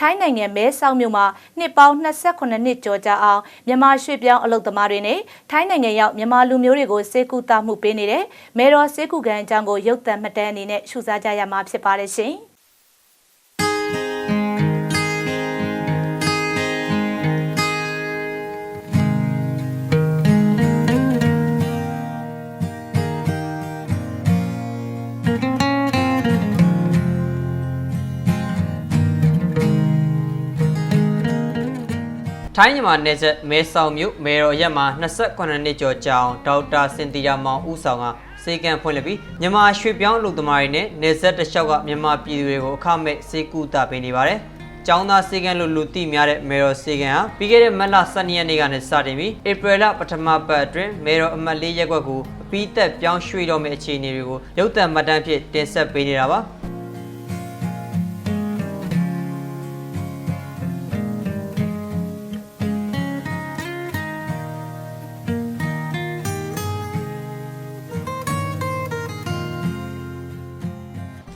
ထိုင်းနိုင်ငံမဲဆောက်မြို့မှာနှစ်ပေါင်း28နှစ်ကျော်ကြာအောင်မြန်မာရွှေ့ပြောင်းအလုပ်သမားတွေနဲ့ထိုင်းနိုင်ငံရောက်မြန်မာလူမျိုးတွေကိုစေကူတာမှုပေးနေတဲ့မဲတော်စေကူကန်အကြောင်းကိုရုပ်သံမှတ်တမ်းအနေနဲ့ရှုစားကြရမှာဖြစ်ပါတယ်ရှင်။ ထိုင်းမြန်မာနယ်စပ်မဲဆောက်မြို့မေတော်ရက်မှာ28နှစ်ကျော်ကြာအောင်ဒေါက်တာစင်တီယာမောင်ဦးဆောင်ကစေကံဖွင့်လှစ်ပြီးမြန်မာရွှေပြောင်းလူသမားတွေနဲ့နယ်စပ်တစ်လျှောက်ကမြန်မာပြည်သူတွေကိုအခမဲ့စေကူတာပေးနေပါတယ်။ကျောင်းသားစေကံလို့လူသိများတဲ့မေတော်စေကံဟာပြီးခဲ့တဲ့မတ်လ12ရက်နေ့ကနေစတင်ပြီးဧပြီလပထမပတ်အတွင်းမေတော်အမတ်လေးရက်ကွက်ကိုအပြီးသက်ပြောင်းရွှေ့တော့မယ့်အခြေအနေတွေကိုရုပ်သံမှတ်တမ်းဖြင့်တင်ဆက်ပေးနေတာပါ။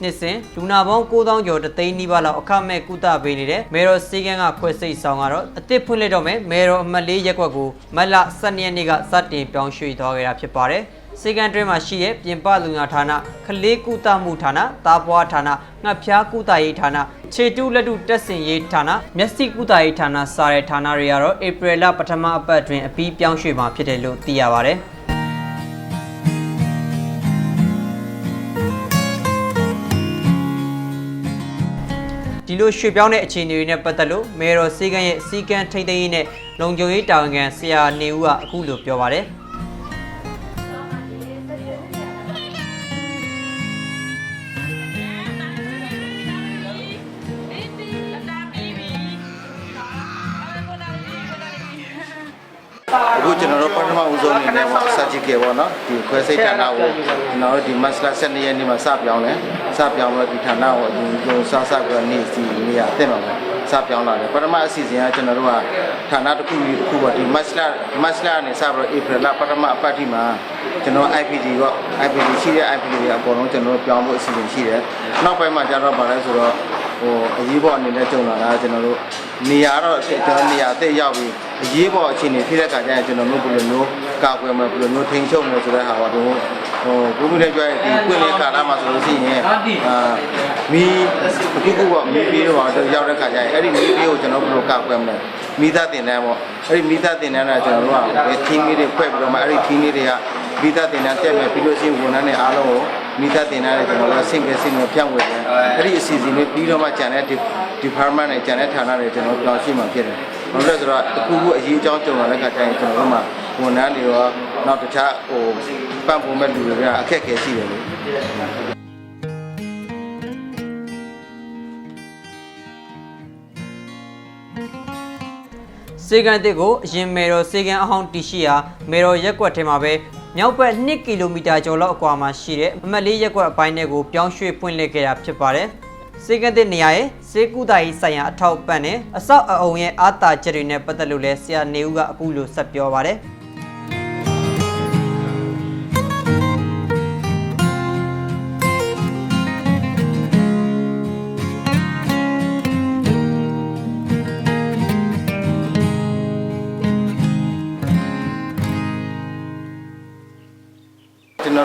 နှစ်စဉ်လူနာပေါင်း9000ကျော်တသိန်းနီးပါးလောက်အခမဲ့ကုသပေးနေတဲ့မေတော်စီကန်းကခွဲစိတ်ဆောင်ကတော့အသစ်ဖွင့်လှစ်တော့မယ်မေတော်အမတ်လေးရက်ကွက်ကိုမတ်လ12ရက်နေ့ကစတင်ပြောင်းရွှေ့သွားခဲ့တာဖြစ်ပါတယ်စီကန်းတွင်းမှာရှိတဲ့ပြင်ပလူနာဌာနခလေးကုသမှုဌာနတာပွားဌာနငှက်ဖျားကုသရေးဌာနခြေတူးလက်တူတက်စင်ရေးဌာနမျက်စိကုသရေးဌာနစတဲ့ဌာနတွေကတော့ဧပြီလပထမအပတ်တွင်အပြီးပြောင်းရွှေ့မှာဖြစ်တယ်လို့သိရပါတယ် ဒီလိုရွှေ့ပြောင်းတဲ့အခြေအနေတွေနဲ့ပတ်သက်လို့မေတော်စီကန်းရဲ့စီကန်းထိမ့်သိမ်းရေးနဲ့လုံခြုံရေးတာဝန်ခံဆရာနေဦးကအခုလိုပြောပါတယ်အခုကျွန်တော်တို့ပထမဦးဆုံးအနေနဲ့ပေါ့ surgical ပေါ့နော်ဒီခွဲစိတ်ဌာနကိုကျွန်တော်တို့ဒီ master 12ရက်နေ့မှာစပြောင်းတယ် စပြောင်းတော့ဒီဌာနကိုအရင်ဆုံးစစပြီးတော့နေ့စီနေရအသင့်ပါပဲစပြောင်းလာတယ်ပထမအစီအစဉ်ကကျွန်တော်တို့ကဌာနတစ်ခုပြီးတစ်ခုပေါ့ဒီ master master နဲ့စပြီးတော့ april လပထမအပတ်ထိမှာကျွန်တော် IPD ပေါ့ IPD ရှိတဲ့ IPD တွေအကုန်လုံးကျွန်တော်တို့ပြောင်းဖို့အစီအစဉ်ရှိတယ်နောက်ပိုင်းမှာကျတော့ဗာလဲဆိုတော့ဟိုအရေးပေါ်အနေနဲ့ကြုံလာတာကျွန်တော်တို့နေရာတော့ကျွန်တော်နေရာအသက်ရောက်ပြီးအရေးပေါ်အခြေအနေဖြစ်တဲ့အခါကျရင်ကျွန်တော်တို့ဘယ်လိုမျိုးကာကွယ်မလဲဘယ်လိုမျိုးထိန်းချုပ်မလဲဆိုတဲ့ဟာပါတော့ ဟိုဘုရားလည်းပြောရင်ဒီပွင့်လင်းကာလမှာဆိုလို့ရှိရင်အာမီးအခုခုကမီးပြီးတော့ရောက်တဲ့ခါကျရင်အဲ့ဒီမီးပြီးကိုကျွန်တော်ဘယ်လိုကာကွယ်မလဲမိသားတင်တန်းပေါ့အဲ့ဒီမိသားတင်တန်းကကျွန်တော်တို့ကဘယ် team လေးတွေဖွဲ့ပြီးတော့မှအဲ့ဒီ team လေးတွေကမိသားတင်တန်းတက်မယ်ပြီးလို့ရှိရင်ဝန်ထမ်းတွေအားလုံးကိုမိသားတင်တန်းတွေကျွန်တော်တို့ဆင့်ကဲဆင့်ကဲဖြန့်ဝေတယ်အဲ့ဒီအစီအစဉ်လေးပြီးတော့မှကျန်တဲ့ department နဲ့ကျန်တဲ့ဌာနတွေကျွန်တော်ပြောင်းရှိမှဖြစ်တယ်။ဘာလို့လဲဆိုတော့အခုခုအရေးအကြောင်းကြုံလာတဲ့ခါကျရင်ကျွန်တော်တို့မှာဝန်ထမ်းတွေရော နောက်တခြားဟိုပံ့ပိုးမဲ့လူတွေကအခက်အခဲရှိတယ်လေ။စေကန်းတစ်ကိုအရင်မေတော်စေကန်းအဟောင်းတီရှိရာမေတော်ရက်ကွက်ထဲမှာပဲမြောက်ဘက်2ကီလိုမီတာကျော်လောက်အကွာမှာရှိတဲ့အမတ်လေးရက်ကွက်အပိုင်းတွေကိုပြောင်းရွှေ့ဖွင့်လှစ်ခဲ့တာဖြစ်ပါတယ်စေကန်းတစ်နေရာရဲ့စေကူတာရေးဆိုင်ရာအထောက်ပံ့နဲ့အဆောက်အအုံရဲ့အားတာချက်တွေနဲ့ပတ်သက်လို့လဲဆရာနေဦးကအခုလိုဆက်ပြောပါတယ်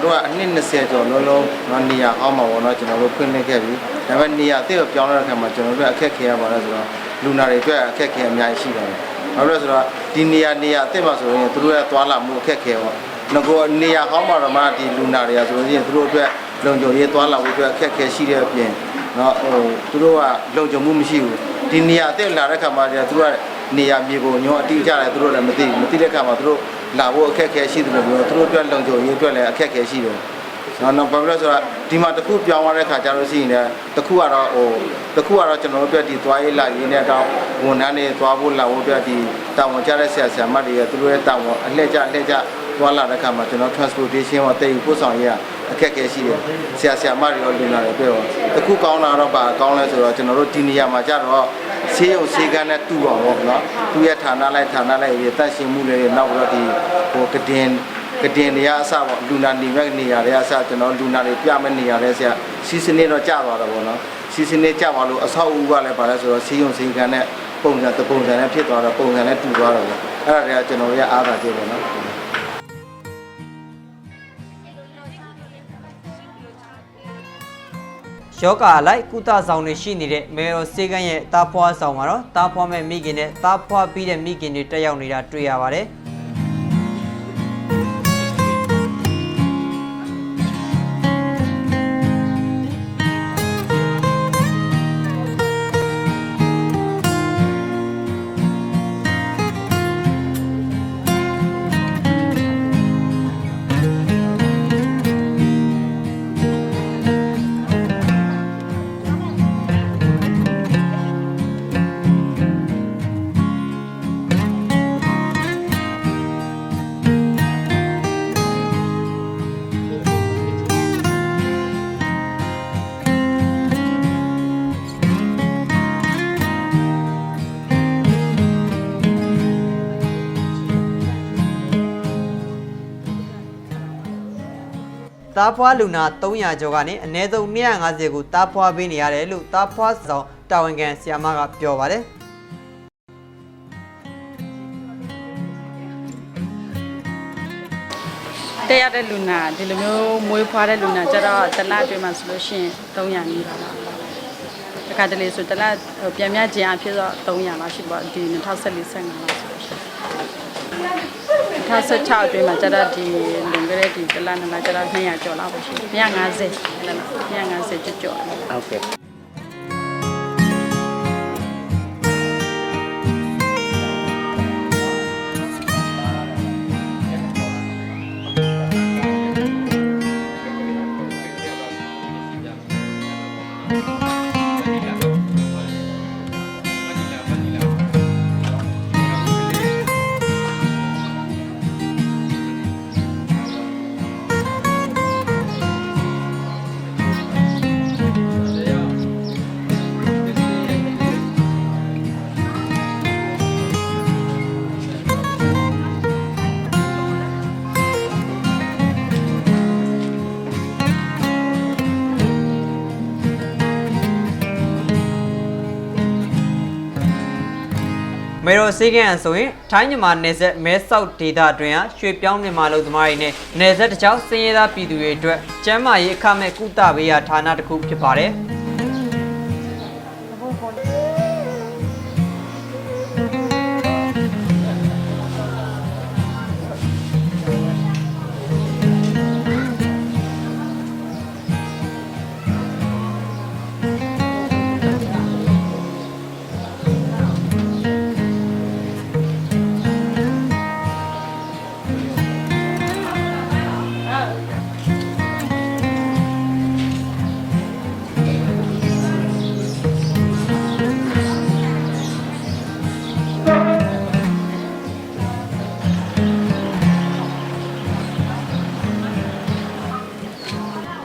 တော်တို့ကအနှစ်20ကျော်လုံးလုံးတော့နေရာဟောင်းမှာပေါ့နော်ကျွန်တော်တို့ဖွင့်လှစ်ခဲ့ပြီဒါပေမဲ့နေရာအသစ်ကိုပြောင်းလာတဲ့အခါမှာကျွန်တော်တို့အခက်ခဲရပါလဲဆိုတော့လူနာတွေအတွက်အခက်ခဲအများကြီးရှိပါတယ်ဘာလို့လဲဆိုတော့ဒီနေရာနေရာအသစ်မှာဆိုရင်သူတို့ရဲ့သွားလာမှုအခက်ခဲပေါ့ငကောနေရာဟောင်းမှာတော့မှဒီလူနာတွေကဆိုရင်သူတို့အတွက်လုံခြုံရေးသွားလာဖို့အတွက်အခက်ခဲရှိတဲ့အပြင်နော်ဟိုသူတို့ကလုံခြုံမှုမရှိဘူးဒီနေရာအသစ်လာတဲ့အခါမှာကျသူတို့ကနေရာမြေပုံညောအတိအကျလည်းသူတို့လည်းမသိဘူးမသိတဲ့အခါမှာသူတို့ လာဖို့အခက်ခဲရှိတယ်လို့ပြောသူတို့အတွက်လုံခြုံရေးအတွက်လည်းအခက်ခဲရှိတယ်နော်နော်ဘာဖြစ်လဲဆိုတော့ဒီမှာတစ်ခုပြောင်းသွားတဲ့ခါကျတော့ရှိရင်လည်းတစ်ခုကတော့ဟိုတစ်ခုကတော့ကျွန်တော်တို့အတွက်ဒီသွားရေးလာရေးနဲ့အတော့ဝန်ထမ်းတွေသွားဖို့လာဖို့အတွက်ဒီတာဝန်ကျတဲ့ဆရာဆရာမတွေရဲ့သူတို့ရဲ့တာဝန်အလှည့်ကျအလှည့်ကျသွားလာတဲ့ခါမှာကျွန်တော် transportation ဟောတည်ယူပို့ဆောင်ရေးအခက်အခဲရှိတယ်ဆရာဆရာမတွေရောလူနာတွေပြောတစ်ခုကောင်းတာတော့ပါကောင်းလဲဆိုတော့ကျွန်တော်တို့ဒီနေရာမှာကျတော့ ဆေးရုံဆေးကန်းနဲ့တူအောင်ပေါ့နော်သူရဲ့ဌာနလိုက်ဌာနလိုက်ရေးတတ်ရှင်မှုတွေနောက်ပြီးတော့ဒီဟိုကတင်ကတင်နေရအစပေါ့လူနာနေမဲ့နေရာတွေအစကျွန်တော်လူနာတွေပြမဲ့နေရာတွေဆရာစီးစနစ်တော့ကြာသွားတော့ဗောနော်စီစဉ်နေကြပါလို့အဆောက်အဦကလည်းပါလဲဆိုတော့စီယုံစီကန်နဲ့ပုံစံတပုံစံနဲ့ဖြစ်သွားတော့ပုံစံနဲ့တူသွားတော့လေအဲ့ဒါတွေကကျွန်တော်တို့ရဲ့အားသာချက်ပဲနော် ယောဂအလိုက်ကုသဆောင်တွေရှိနေတဲ့မေရောစေကန်းရဲ့တားဖွားဆောင်မှာတော့တားဖွားမဲ့မိခင်နဲ့တားဖွားပြီးတဲ့မိခင်တွေတက်ရောက်နေတာတွေ့ရပါတယ်။ တားဖွားလူနာ300ကျော်ကနေအနည်းဆုံး250ကိုတားဖွားပေးနေရတယ်လို့တားဖွားဆောင်တာဝန်ခံဆီယာမကပြောပါတယ်တက်ရတဲ့လူနာဒီလိုမျိုးမွေးဖွားတဲ့လူနာကျတော့တစ်လအတွင်းမှာဆိုလို့ရှိရင်300နီးပါလားတခါတလေဆိုတစ်လဟိုပြန်မြခြင်းအဖြစ်တော့300လောက်ရှိပါဒီ2014 15လောက်ဆိုလို့ရှိရင် 2016အတွင်းမှာကျတော့ဒီလွန်ခဲ့တဲ့ဒီတစ်လနှစ်လကျတော့200ကျော်လောက်ပဲရှိတယ်250အဲ့လို250ကျော်ကျော်ဟုတ်ကဲ့ မေရောစေကန်ဆိုရင်ထိုင်းမြန်မာနယ်စပ်မဲဆောက်ဒေသအတွင်းကရွှေပြောင်းမြန်မာလူသမားတွေနဲ့နယ်စပ်တစ်ချောင်းစင်းရဲသားပြည်သူတွေအတွက်ကျန်းမာရေးအခမဲ့ကုသပေးရာဌာနတစ်ခုဖြစ်ပါတယ်။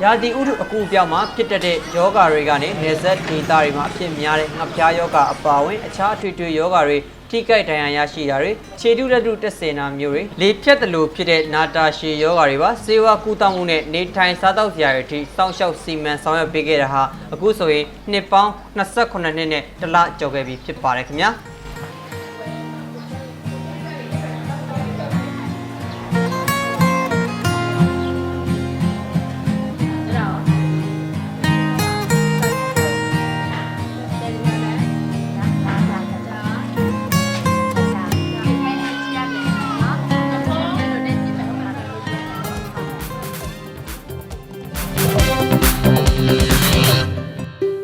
ရာသီဥတုအကူအပြောင်းမှာဖြစ်တတ်တဲ့ယောဂါတွေကနေနေဆက်ဒေတာတွေမှာအဖြစ်များတဲ့ငှက်ဖျားယောဂါအပါအဝင်အခြားအထွေထွေယောဂါတွေထိကြိုက်ဒဏ်ရာရရှိတာတွေခြေတုလက်တုတက်စင်တာမျိုးတွေလေဖြတ်တလို့ဖြစ်တဲ့နာတာရှည်ယောဂါတွေပါစေဝါကူတောင်းမှုနဲ့နေထိုင်စားသောက်စရာတွေအထိစောင့်ရှောက်စီမံဆောင်ရွက်ပေးခဲ့တာဟာအခုဆိုရင်နှစ်ပေါင်း28နှစ်နဲ့တစ်လကျော်ခဲ့ပြီဖြစ်ပါတယ်ခင်ဗျာ